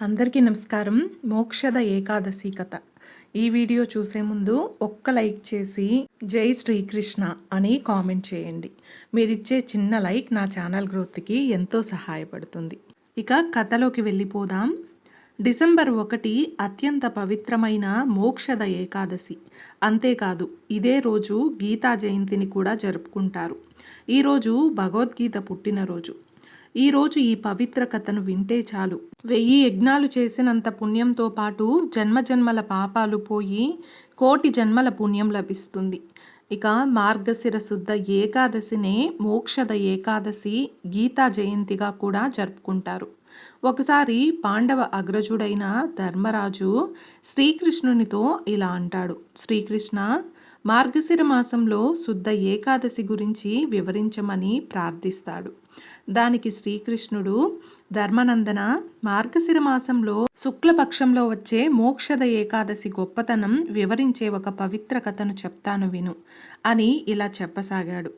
అందరికీ నమస్కారం. మోక్షద ఏకాదశి కథ. ఈ వీడియో చూసే ముందు ఒక్క లైక్ చేసి జై శ్రీకృష్ణ అని కామెంట్ చేయండి. మీరిచ్చే చిన్న లైక్ నా ఛానల్ గ్రోత్కి ఎంతో సహాయపడుతుంది. ఇక కథలోకి వెళ్ళిపోదాం. డిసెంబర్ ఒకటి అత్యంత పవిత్రమైన మోక్షద ఏకాదశి. అంతేకాదు ఇదే రోజు గీతా జయంతిని కూడా జరుపుకుంటారు. ఈరోజు భగవద్గీత పుట్టినరోజు. ఈరోజు ఈ పవిత్ర కథను వింటే చాలు. వెయ్యి యజ్ఞాలు చేసినంత పుణ్యంతో పాటు జన్మజన్మల పాపాలు పోయి కోటి జన్మల పుణ్యం లభిస్తుంది. ఇక మార్గశిర శుద్ధ ఏకాదశినే మోక్షద ఏకాదశి గీతా జయంతిగా కూడా జరుపుకుంటారు. ఒకసారి పాండవ అగ్రజుడైన ధర్మరాజు శ్రీకృష్ణునితో ఇలా అంటాడు. శ్రీకృష్ణ మార్గశిర మాసంలో శుద్ధ ఏకాదశి గురించి వివరించమని ప్రార్థిస్తాడు. దానికి శ్రీకృష్ణుడు ధర్మనందన మార్గశిర మాసంలో శుక్లపక్షంలో వచ్చే మోక్షద ఏకాదశి గొప్పతనం వివరించే ఒక పవిత్ర కథను చెప్తాను విను అని ఇలా చెప్పసాగాడు.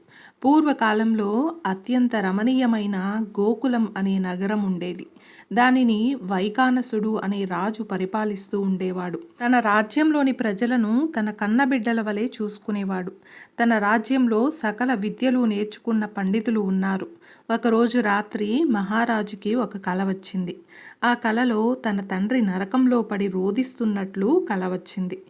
పూర్వకాలంలో అత్యంత రమణీయమైన గోకులం అనే నగరం ఉండేది. దానిని వైకానసుడు అనే రాజు పరిపాలిస్తూ ఉండేవాడు. తన రాజ్యంలోని ప్రజలను తన కన్నబిడ్డల వలె చూసుకునేవాడు. తన రాజ్యంలో సకల విద్యలు నేర్చుకున్న పండితులు ఉన్నారు. ఒకరోజు రాత్రి మహారాజుకి ఒక కల వచ్చింది. ఆ కలలో తన తండ్రి నరకంలో పడి రోధిస్తున్నట్లు కల వచ్చింది.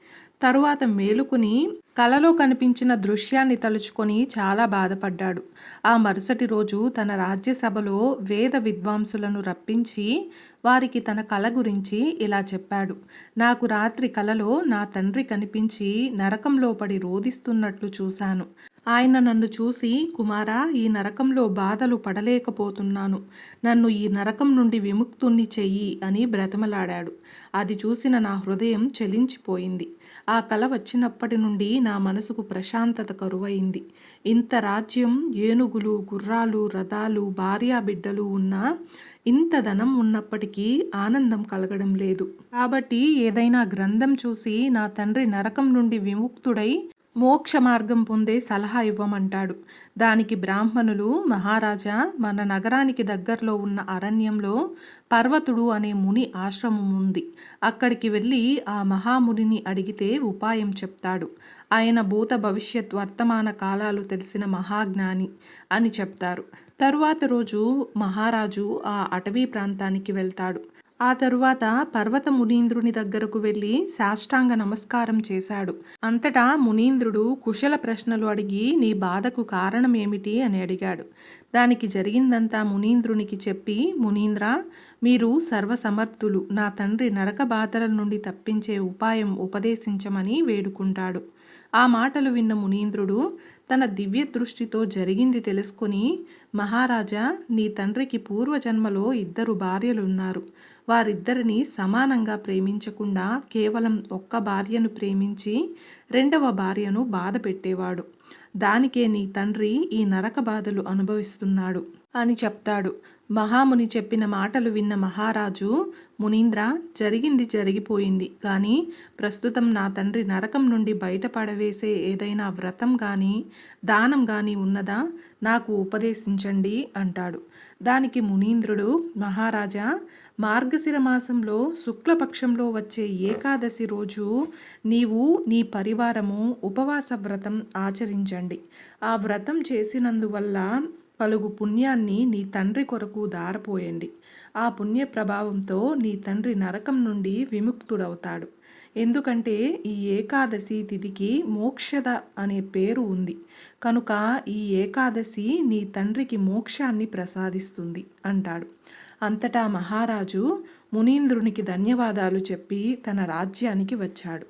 తరువాత మేలుకుని కలలో కనిపించిన దృశ్యాన్ని తలుచుకొని చాలా బాధపడ్డాడు. ఆ మరుసటి రోజు తన రాజ్యసభలో వేద విద్వాంసులను రప్పించి వారికి తన కల గురించి ఇలా చెప్పాడు. నాకు రాత్రి కలలో నా తండ్రి కనిపించి నరకంలో పడి రోధిస్తున్నట్లు చూశాను. ఆయన నన్ను చూసి కుమారా ఈ నరకంలో బాధలు పడలేకపోతున్నాను. నన్ను ఈ నరకం నుండి విముక్తుణ్ణి చెయ్యి అని బ్రతమలాడాడు. అది చూసిన నా హృదయం చెలించిపోయింది. ఆ కల వచ్చినప్పటి నుండి నా మనసుకు ప్రశాంతత కరువైంది. ఇంత రాజ్యం ఏనుగులు గుర్రాలు రథాలు భార్యా బిడ్డలు ఉన్నా ఇంత ధనం ఉన్నప్పటికీ ఆనందం కలగడం లేదు. కాబట్టి ఏదైనా గ్రంథం చూసి నా తండ్రి నరకం నుండి విముక్తుడై మోక్ష మార్గం పొందే సలహా ఇవ్వమంటాడు. దానికి బ్రాహ్మణులు మహారాజా మన నగరానికి దగ్గరలో ఉన్న అరణ్యంలో పర్వతుడు అనే ముని ఆశ్రమం ఉంది. అక్కడికి వెళ్ళి ఆ మహామునిని అడిగితే ఉపాయం చెప్తాడు. ఆయన భూత భవిష్యత్ వర్తమాన కాలాలు తెలిసిన మహాజ్ఞాని అని చెప్తారు. తరువాత రోజు మహారాజు ఆ అటవీ ప్రాంతానికి వెళ్తాడు. ఆ తరువాత పర్వత మునీంద్రుని దగ్గరకు వెళ్ళి సాష్టాంగ నమస్కారం చేశాడు. అంతటా మునీంద్రుడు కుశల ప్రశ్నలు అడిగి నీ బాధకు కారణం ఏమిటి? అని అడిగాడు. దానికి జరిగిందంతా మునీంద్రునికి చెప్పి మునీంద్ర మీరు సర్వసమర్థులు. నా తండ్రి నరక బాధల నుండి తప్పించే ఉపాయం ఉపదేశించమని వేడుకుంటాడు. ఆ మాటలు విన్న మునీంద్రుడు తన దివ్య దృష్టితో జరిగింది తెలుసుకుని మహారాజా నీ తండ్రికి పూర్వజన్మలో ఇద్దరు భార్యలున్నారు. వారిద్దరిని సమానంగా ప్రేమించకుండా కేవలం ఒక్క భార్యను ప్రేమించి రెండవ భార్యను బాధ పెట్టేవాడు. దానికే నీ తండ్రి ఈ నరక బాధలు అనుభవిస్తున్నాడు అని చెప్తాడు. మహాముని చెప్పిన మాటలు విన్న మహారాజు మునీంద్ర జరిగింది జరిగిపోయింది. కానీ ప్రస్తుతం నా తండ్రి నరకం నుండి బయటపడవేసే ఏదైనా వ్రతం కానీ దానం కానీ ఉన్నదా? నాకు ఉపదేశించండి అంటాడు. దానికి మునీంద్రుడు మహారాజా మార్గశిర మాసంలో శుక్లపక్షంలో వచ్చే ఏకాదశి రోజు నీవు నీ పరివారము ఉపవాస వ్రతం ఆచరించండి. ఆ వ్రతం చేసినందువల్ల కలుగు పుణ్యాన్ని నీ తండ్రి కొరకు దారపోయండి. ఆ పుణ్య ప్రభావంతో నీ తండ్రి నరకం నుండి విముక్తుడవుతాడు. ఎందుకంటే ఈ ఏకాదశి తిథికి మోక్షద అనే పేరు ఉంది. కనుక ఈ ఏకాదశి నీ తండ్రికి మోక్షాన్ని ప్రసాదిస్తుంది అంటాడు. అంతటా మహారాజు మునీంద్రునికి ధన్యవాదాలు చెప్పి తన రాజ్యానికి వచ్చాడు.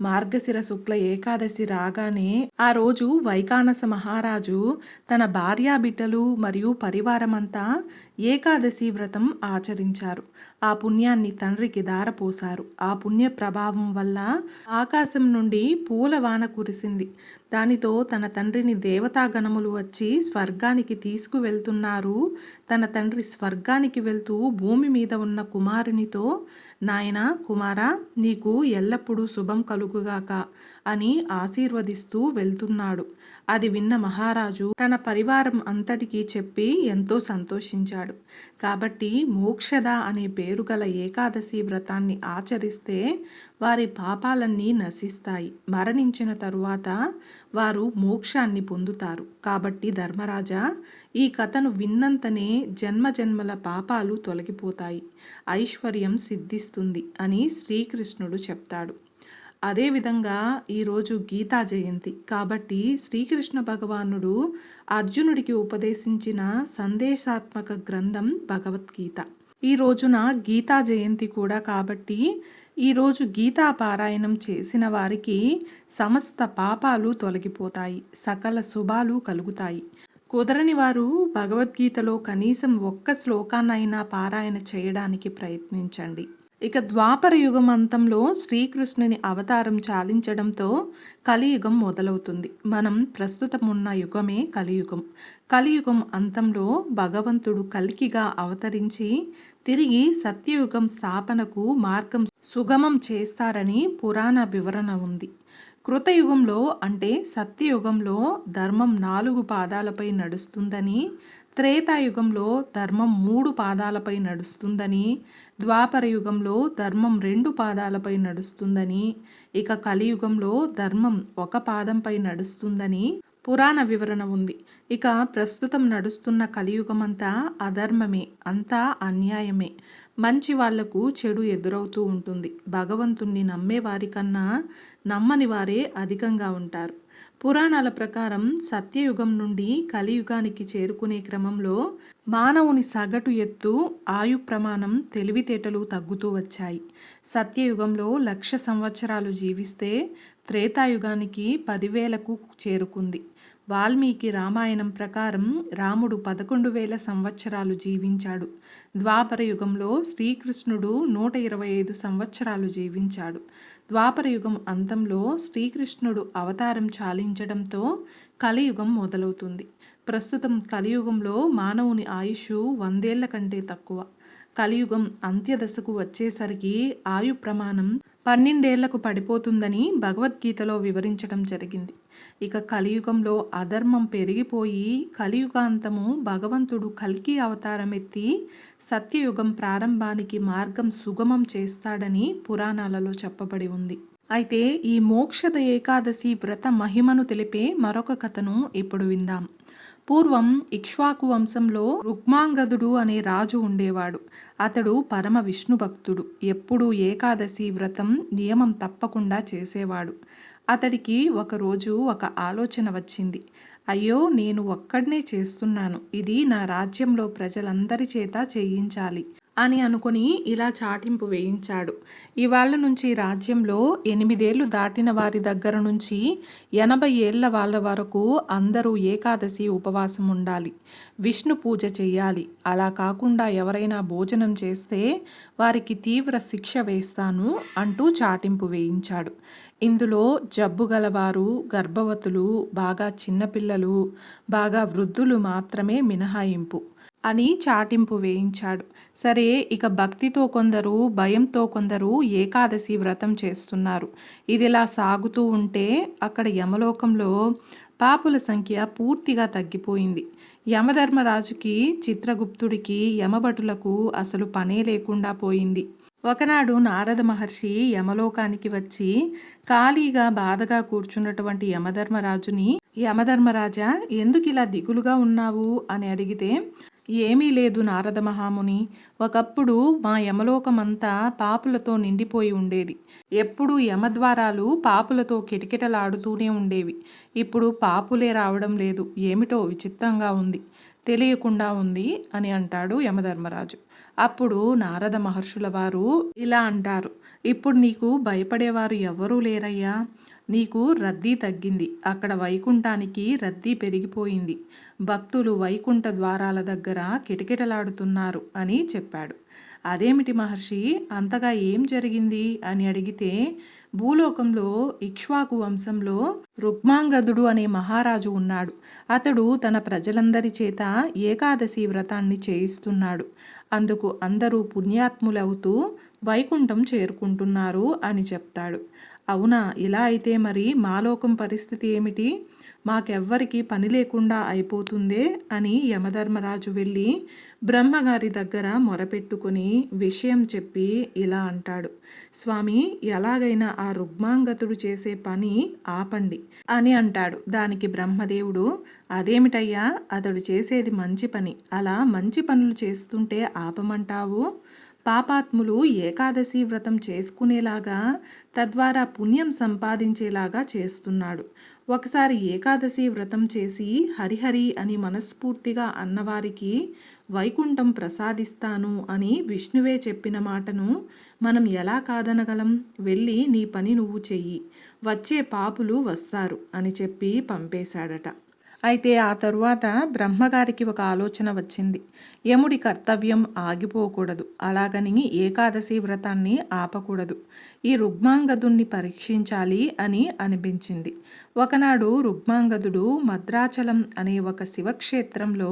మార్గశిర శుక్ల ఏకాదశి రాగానే ఆ రోజు వైకానస మహారాజు తన భార్యా బిడ్డలు మరియు పరివారమంతా ఏకాదశి వ్రతం ఆచరించారు. ఆ పుణ్యాన్ని తండ్రికి దారపోశారు ఆ పుణ్య ప్రభావం వల్ల ఆకాశం నుండి పూల వాన కురిసింది. దానితో తన తండ్రిని దేవతాగణములు వచ్చి స్వర్గానికి తీసుకువెళ్తున్నారు. తన తండ్రి స్వర్గానికి వెళ్తూ భూమి మీద ఉన్న కుమారునితో నాయన కుమార నీకు ఎల్లప్పుడూ శుభం కలుగుగాక అని ఆశీర్వదిస్తూ వెళ్తున్నాడు. అది విన్న మహారాజు తన పరివారం అంతటికీ చెప్పి ఎంతో సంతోషించాడు. కాబట్టి మోక్షద అనే పేరు గల ఏకాదశి వ్రతాన్ని ఆచరిస్తే వారి పాపాలన్నీ నశిస్తాయి. మరణించిన తరువాత వారు మోక్షాన్ని పొందుతారు. కాబట్టి ధర్మరాజా ఈ కథను విన్నంతనే జన్మ జన్మల పాపాలు తొలగిపోతాయి. ఐశ్వర్యం సిద్ధిస్తుంది. అని శ్రీకృష్ణుడు చెప్తాడు. అదేవిధంగా ఈరోజు గీతా జయంతి. కాబట్టి శ్రీకృష్ణ భగవానుడు అర్జునుడికి ఉపదేశించిన సందేశాత్మక గ్రంథం భగవద్గీత. ఈ రోజున గీతా జయంతి కూడా కాబట్టి ఈరోజు గీతా పారాయణం చేసిన వారికి సమస్త పాపాలు తొలగిపోతాయి. సకల శుభాలు కలుగుతాయి. కుదరని వారు భగవద్గీతలో కనీసం ఒక్క శ్లోకాన్నైనా పారాయణ చేయడానికి ప్రయత్నించండి. ఇక ద్వాపర యుగం అంతంలో శ్రీకృష్ణుని అవతారం చాలించడంతో కలియుగం మొదలవుతుంది. మనం ప్రస్తుతం ఉన్న యుగమే కలియుగం. కలియుగం అంతంలో భగవంతుడు కలికిగా అవతరించి తిరిగి సత్యయుగం స్థాపనకు మార్గం సుగమం చేస్తారని పురాణ వివరణ ఉంది. కృతయుగంలో అంటే సత్యయుగంలో ధర్మం నాలుగు పాదాలపై నడుస్తుందని త్రేతాయుగంలో ధర్మం మూడు పాదాలపై నడుస్తుందని ద్వాపర యుగంలో ధర్మం రెండు పాదాలపై నడుస్తుందని ఇక కలియుగంలో ధర్మం ఒక పాదంపై నడుస్తుందని పురాణ వివరణ ఉంది. ఇక ప్రస్తుతం నడుస్తున్న కలియుగమంతా అధర్మమే అంతా అన్యాయమే. మంచి వాళ్ళకు చెడు ఎదురవుతూ ఉంటుంది. భగవంతుణ్ణి నమ్మే వారికన్నా నమ్మని వారే అధికంగా ఉంటారు. పురాణాల ప్రకారం సత్యయుగం నుండి కలియుగానికి చేరుకునే క్రమంలో మానవుని సగటు ఎత్తు ఆయు ప్రమాణం తెలివితేటలు తగ్గుతూ వచ్చాయి. సత్యయుగంలో లక్ష సంవత్సరాలు జీవిస్తే త్రేతాయుగానికి పదివేలకు చేరుకుంది. వాల్మీకి రామాయణం ప్రకారం రాముడు పదకొండు వేల సంవత్సరాలు జీవించాడు. ద్వాపర యుగంలో శ్రీకృష్ణుడు నూట ఇరవై ఐదు సంవత్సరాలు జీవించాడు. ద్వాపర యుగం అంతంలో శ్రీకృష్ణుడు అవతారం చాలించడంతో కలియుగం మొదలవుతుంది. ప్రస్తుతం కలియుగంలో మానవుని ఆయుష్ వందేళ్ళ కంటే తక్కువ. కలియుగం అంత్యదశకు వచ్చేసరికి ఆయు ప్రమాణం పన్నెండేళ్ళకు పడిపోతుందని భగవద్గీతలో వివరించడం జరిగింది. ఇక కలియుగంలో అధర్మం పెరిగిపోయి కలియుగాంతము భగవంతుడు కల్కి అవతారమెత్తి సత్యయుగం ప్రారంభానికి మార్గం సుగమం చేస్తాడని పురాణాలలో చెప్పబడి ఉంది. అయితే ఈ మోక్షద ఏకాదశి వ్రత మహిమను తెలిపే మరొక కథను ఇప్పుడు విందాం. పూర్వం ఇక్ష్వాకు వంశంలో రుక్మాంగదుడు అనే రాజు ఉండేవాడు. అతడు పరమ విష్ణు భక్తుడు ఎప్పుడూ ఏకాదశి వ్రతం నియమం తప్పకుండా చేసేవాడు. అతడికి ఒకరోజు ఒక ఆలోచన వచ్చింది. అయ్యో నేను ఒక్కడనే చేస్తున్నాను. ఇది నా రాజ్యంలో ప్రజలందరి చేత చేయించాలి. అని అనుకుని ఇలా చాటింపు వేయించాడు. ఇవాళ నుంచి రాజ్యంలో ఎనిమిదేళ్ళు దాటిన వారి దగ్గర నుంచి ఎనభై ఏళ్ళ వాళ్ళ వరకు అందరూ ఏకాదశి ఉపవాసం ఉండాలి. విష్ణు పూజ చేయాలి అలా కాకుండా ఎవరైనా భోజనం చేస్తే వారికి తీవ్ర శిక్ష వేస్తాను అంటూ చాటింపు వేయించాడు. ఇందులో జబ్బు గలవారు గర్భవతులు బాగా చిన్నపిల్లలు బాగా వృద్ధులు మాత్రమే మినహాయింపు. అని చాటింపు వేయించాడు. సరే ఇక భక్తితో కొందరు భయంతో కొందరు ఏకాదశి వ్రతం చేస్తున్నారు. ఇదిలా సాగుతూ ఉంటే అక్కడ యమలోకంలో పాపుల సంఖ్య పూర్తిగా తగ్గిపోయింది. యమధర్మరాజుకి చిత్రగుప్తుడికి యమభటులకు అసలు పనే లేకుండా పోయింది. ఒకనాడు నారద మహర్షి యమలోకానికి వచ్చి ఖాళీగా బాధగా కూర్చున్నటువంటి యమధర్మరాజుని యమధర్మరాజా ఎందుకు ఇలా దిగులుగా ఉన్నావు? అని అడిగితే ఏమీ లేదు నారద మహాముని. ఒకప్పుడు మా యమలోకమంతా పాపులతో నిండిపోయి ఉండేది. ఎప్పుడూ యమద్వారాలు పాపులతో కిటకిటలాడుతూనే ఉండేవి. ఇప్పుడు పాపులే రావడం లేదు. ఏమిటో విచిత్రంగా ఉంది. తెలియకుండా ఉంది అని అంటాడు యమధర్మరాజు. అప్పుడు నారద మహర్షుల వారు ఇలా అంటారు. ఇప్పుడు నీకు భయపడేవారు ఎవరూ లేరయ్యా. నీకు రద్దీ తగ్గింది. అక్కడ వైకుంఠానికి రద్దీ పెరిగిపోయింది. భక్తులు వైకుంఠ ద్వారాల దగ్గర కిటకిటలాడుతున్నారు అని చెప్పాడు. అదేమిటి మహర్షి? అంతగా ఏం జరిగింది? అని అడిగితే భూలోకంలో ఇక్ష్వాకు వంశంలో రుక్మాంగదుడు అనే మహారాజు ఉన్నాడు. అతడు తన ప్రజలందరి చేత ఏకాదశి వ్రతాన్ని చేయిస్తున్నాడు. అందుకు అందరూ పుణ్యాత్ములవుతూ వైకుంఠం చేరుకుంటున్నారు అని చెప్తాడు. అవునా? ఇలా అయితే మరి మాలోకం పరిస్థితి ఏమిటి? మాకెవ్వరికి పని లేకుండా అయిపోతుందే? అని యమధర్మరాజు వెళ్ళి బ్రహ్మగారి దగ్గర మొరపెట్టుకుని విషయం చెప్పి ఇలా అంటాడు. స్వామి ఎలాగైనా ఆ రుగ్మాంగతుడు చేసే పని ఆపండి అని అంటాడు. దానికి బ్రహ్మదేవుడు అదేమిటయ్యా? అతడు చేసేది మంచి పని. అలా మంచి పనులు చేస్తుంటే ఆపమంటావు? పాపాత్ములు ఏకాదశి వ్రతం చేసుకునేలాగా తద్వారా పుణ్యం సంపాదించేలాగా చేస్తున్నాడు. ఒకసారి ఏకాదశి వ్రతం చేసి హరిహరి అని మనస్ఫూర్తిగా అన్నవారికి వైకుంఠం ప్రసాదిస్తాను అని విష్ణువే చెప్పిన మాటను మనం ఎలా కాదనగలం? వెళ్ళి నీ పని నువ్వు చెయ్యి. వచ్చే పాపులు వస్తారు అని చెప్పి పంపేశాడట. అయితే ఆ తరువాత బ్రహ్మగారికి ఒక ఆలోచన వచ్చింది. యముడి కర్తవ్యం ఆగిపోకూడదు. అలాగని ఏకాదశి వ్రతాన్ని ఆపకూడదు. ఈ రుగ్మాంగదుణ్ణి పరీక్షించాలి అని అనిపించింది. ఒకనాడు రుగ్మాంగదుడు మద్రాచలం అనే ఒక శివక్షేత్రంలో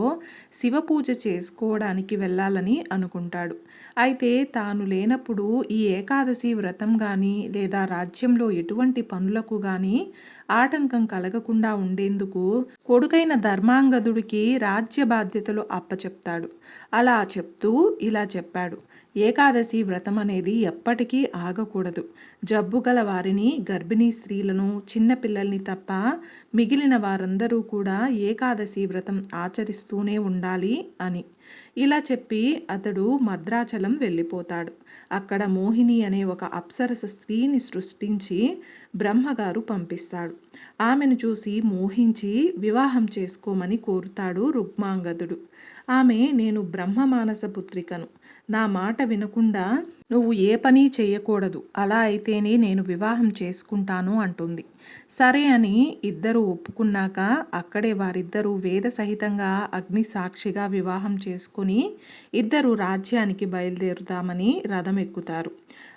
శివ పూజ చేసుకోవడానికి వెళ్ళాలని అనుకుంటాడు. అయితే తాను లేనప్పుడు ఈ ఏకాదశి వ్రతం కానీ లేదా రాజ్యంలో ఎటువంటి పనులకు కానీ ఆటంకం కలగకుండా ఉండేందుకు కొడుకైన ధర్మాంగదుడికి రాజ్య బాధ్యతలు అప్పచెప్తాడు. అలా చెప్తూ ఇలా చెప్పాడు. ఏకాదశి వ్రతం అనేది ఎప్పటికీ ఆగకూడదు. జబ్బు గల వారిని గర్భిణీ స్త్రీలను చిన్నపిల్లల్ని తప్ప మిగిలిన వారందరూ కూడా ఏకాదశి వ్రతం ఆచరిస్తూనే ఉండాలి అని. ఇలా చెప్పి అతడు మద్రాచలం వెళ్ళిపోతాడు. అక్కడ మోహిని అనే ఒక అప్సరస స్త్రీని సృష్టించి బ్రహ్మగారు పంపిస్తాడు. ఆమెను చూసి మోహించి వివాహం చేసుకోమని కోరుతాడు రుక్మాంగదుడు ఆమె నేను బ్రహ్మమానస పుత్రికను. నా మాట వినకుండా నువ్వు ఏ పని చేయకూడదు. అలా అయితేనే నేను వివాహం చేసుకుంటాను అంటుంది. సరే అని ఇద్దరు ఒప్పుకున్నాక అక్కడే వారిద్దరూ వేద సహితంగా అగ్ని సాక్షిగా వివాహం చేసుకుని ఇద్దరు రాజ్యానికి బయలుదేరుతామని రథం ఎక్కుతారు.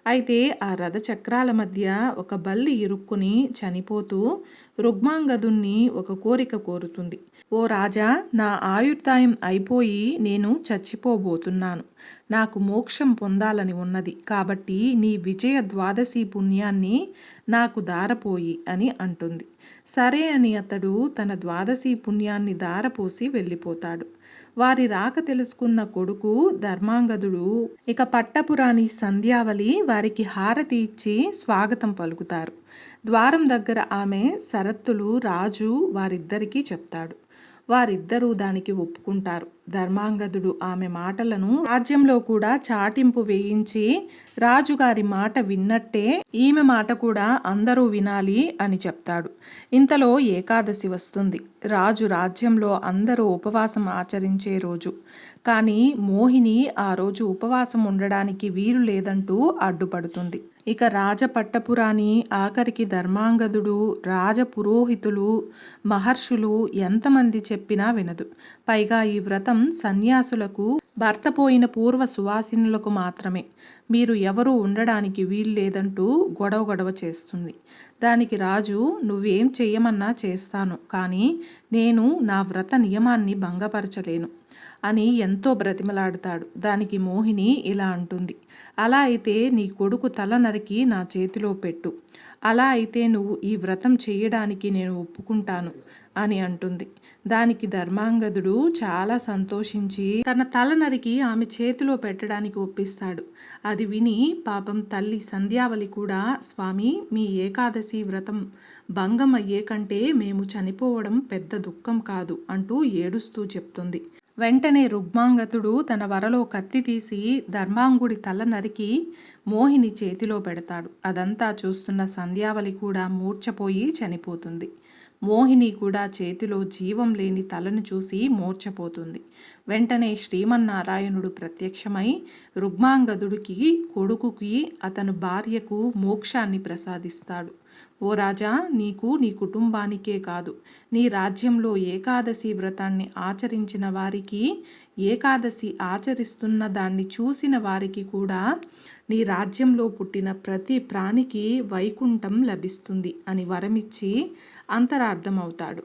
అయితే ఆ రథ చక్రాల మధ్య ఒక బల్లి ఇరుక్కుని చనిపోతూ రుగ్మాంగదుణ్ణి ఒక కోరిక కోరుతుంది. ఓ రాజా నా ఆయుర్దాయం అయిపోయి నేను చచ్చిపోబోతున్నాను. నాకు మోక్షం పొందాలని ఉన్నది. కాబట్టి నీ విజయ ద్వాదశి పుణ్యాన్ని నాకు దారపోయి అని అంటుంది. సరే అని అతడు తన ద్వాదశి పుణ్యాన్ని దారపోసి వెళ్ళిపోతాడు. వారి రాక తెలుసుకున్న కొడుకు ధర్మాంగదుడు ఇక పట్టపురాణి సంధ్యావళి వారికి హారతి ఇచ్చి స్వాగతం పలుకుతారు. ద్వారం దగ్గర ఆమె శరత్తులు రాజు వారిద్దరికీ చెప్తాడు. వారిద్దరూ దానికి ఒప్పుకుంటారు. ధర్మాంగదుడు ఆమె మాటలను రాజ్యంలో కూడా చాటింపు వేయించి రాజుగారి మాట విన్నట్టే ఈమె మాట కూడా అందరూ వినాలి అని చెప్తాడు. ఇంతలో ఏకాదశి వస్తుంది. రాజు రాజ్యంలో అందరూ ఉపవాసం ఆచరించే రోజు. కానీ మోహిని ఆ రోజు ఉపవాసం ఉండడానికి వీలు లేదంటూ అడ్డుపడుతుంది. ఇక రాజపట్టపురాణి ఆఖరికి ధర్మాంగదుడు రాజపురోహితులు మహర్షులు ఎంతమంది చెప్పినా వినదు. పైగా ఈ వ్రతం సన్యాసులకు భర్త పోయిన పూర్వ సువాసినులకు మాత్రమే. మీరు ఎవరూ ఉండడానికి వీల్లేదంటూ గొడవ గొడవ చేస్తుంది. దానికి రాజు నువ్వేం చెయ్యమన్నా చేస్తాను కానీ నేను నా వ్రత నియమాన్ని భంగపరచలేను. అని ఎంతో బ్రతిమలాడతాడు. దానికి మోహిని ఇలా అంటుంది అలా అయితే నీ కొడుకు తల నరికి నా చేతిలో పెట్టు. అలా అయితే నువ్వు ఈ వ్రతం చేయడానికి నేను ఒప్పుకుంటాను అని అంటుంది. దానికి ధర్మాంగదుడు చాలా సంతోషించి తన తల నరికి ఆమె చేతిలో పెట్టడానికి ఒప్పిస్తాడు. అది విని పాపం తల్లి సంధ్యావళి కూడా స్వామి మీ ఏకాదశి వ్రతం భంగం అయ్యే కంటే మేము చనిపోవడం పెద్ద దుఃఖం కాదు అంటూ ఏడుస్తూ చెప్తుంది. వెంటనే రుగ్మాంగతుడు తన వరలో కత్తి తీసి ధర్మాంగుడి తల నరికి మోహిని చేతిలో పెడతాడు. అదంతా చూస్తున్న సంధ్యావళి కూడా మూర్ఛపోయి చనిపోతుంది. మోహిని కూడా చేతిలో జీవం లేని తలను చూసి మూర్ఛపోతుంది. వెంటనే శ్రీమన్నారాయణుడు ప్రత్యక్షమై రుగ్మాంగదుడికి కొడుకుకి అతను భార్యకు మోక్షాన్ని ప్రసాదిస్తాడు. ఓ రాజా నీకు నీ కుటుంబానికే కాదు. నీ రాజ్యంలో ఏకాదశి వ్రతాన్ని ఆచరించిన వారికి ఏకాదశి ఆచరిస్తున్న దాన్ని చూసిన వారికి కూడా నీ రాజ్యంలో పుట్టిన ప్రతి ప్రాణికి వైకుంఠం లభిస్తుంది అని వరమిచ్చి అంతరార్థమవుతాడు.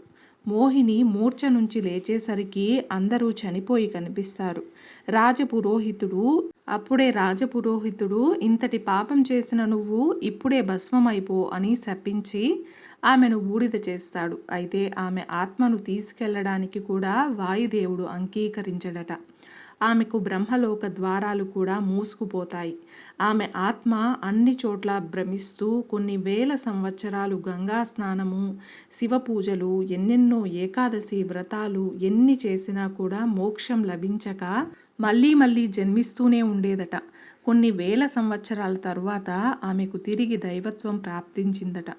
మోహిని మూర్ఛ నుంచి లేచేసరికి అందరూ చనిపోయి కనిపిస్తారు. రాజపురోహితుడు అప్పుడే రాజపురోహితుడు ఇంతటి పాపం చేసిన నువ్వు ఇప్పుడే భస్మమైపో అని శపించి ఆమెను బూడిద చేస్తాడు. అయితే ఆమె ఆత్మను తీసుకెళ్ళడానికి కూడా వాయుదేవుడు అంగీకరించడట. ఆమెకు బ్రహ్మలోక ద్వారాలు కూడా మూసుకుపోతాయి. ఆమె ఆత్మ అన్ని చోట్ల భ్రమిస్తూ కొన్ని వేల సంవత్సరాలు గంగా స్నానము శివ పూజలు ఎన్నెన్నో ఏకాదశి వ్రతాలు ఎన్ని చేసినా కూడా మోక్షం లభించక మళ్ళీ మళ్ళీ జన్మిస్తూనే ఉండేదట. కొన్ని వేల సంవత్సరాల తరువాత ఆమెకు తిరిగి దైవత్వం ప్రాప్తించిందట.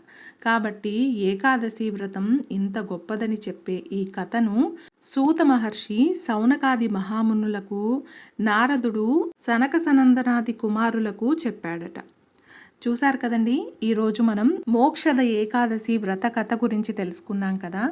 కాబట్టి ఏకాదశి వ్రతం ఇంత గొప్పదని చెప్పే ఈ కథను సూత మహర్షి సౌనకాది మహామునులకు నారదుడు సనక సనందనాది కుమారులకు చెప్పాడట. చూశారు కదండి? ఈరోజు మనం మోక్షద ఏకాదశి వ్రత కథ గురించి తెలుసుకున్నాం కదా?